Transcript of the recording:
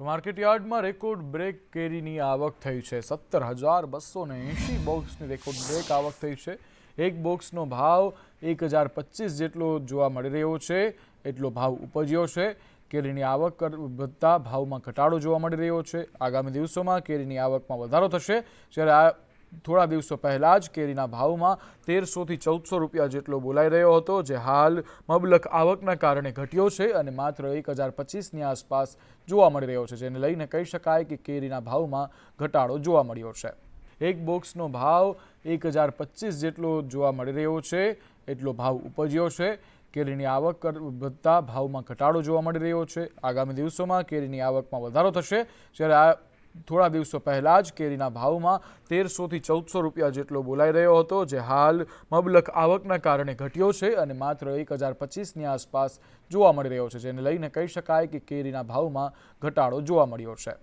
તો માર્કેટયાર્ડમાં record break કેરીની આવક થઈ છે. સત્તર હજાર બસો ને એંશી બોક્સની રેકોર્ડ બ્રેક આવક થઈ છે. એક બોક્સનો ભાવ એક હજાર પચીસ જેટલો જોવા મળી રહ્યો છે. એટલો ભાવ ઉપજ્યો છે. કેરીની આવક વધતા ભાવમાં ઘટાડો જોવા મળી રહ્યો છે. આગામી દિવસોમાં કેરીની આવકમાં વધારો થશે. જ્યારે આ થોડા દિવસો પહેલાં જ કેરીના ભાવમાં તેરસોથી ચૌદસો રૂપિયા જેટલો બોલાઈ રહ્યો હતો, જે હાલ મબલક આવકના કારણે ઘટ્યો છે અને માત્ર એક હજાર પચીસની આસપાસ જોવા મળી રહ્યો છે, જેને લઈને કહી શકાય કે કેરીના ભાવમાં ઘટાડો જોવા મળ્યો છે. એક બોક્સનો ભાવ એક હજાર પચીસ જેટલો જોવા મળી રહ્યો છે, એટલો ભાવ ઉપજ્યો છે. કેરીની આવક વધતા ભાવમાં ઘટાડો જોવા મળી રહ્યો છે. આગામી દિવસોમાં કેરીની આવકમાં વધારો થશે, જ્યારે આ થોડા દિવસો પહેલાં જ કેરીના ભાવમાં તેરસોથી ચૌદસો રૂપિયા જેટલો બોલાઈ રહ્યો હતો, જે હાલ મબલક આવકના કારણે ઘટ્યો છે અને માત્ર એક હજાર પચીસની આસપાસ જોવા મળી રહ્યો છે, જેને લઈને કહી શકાય કે કેરીના ભાવમાં ઘટાડો જોવા મળ્યો છે.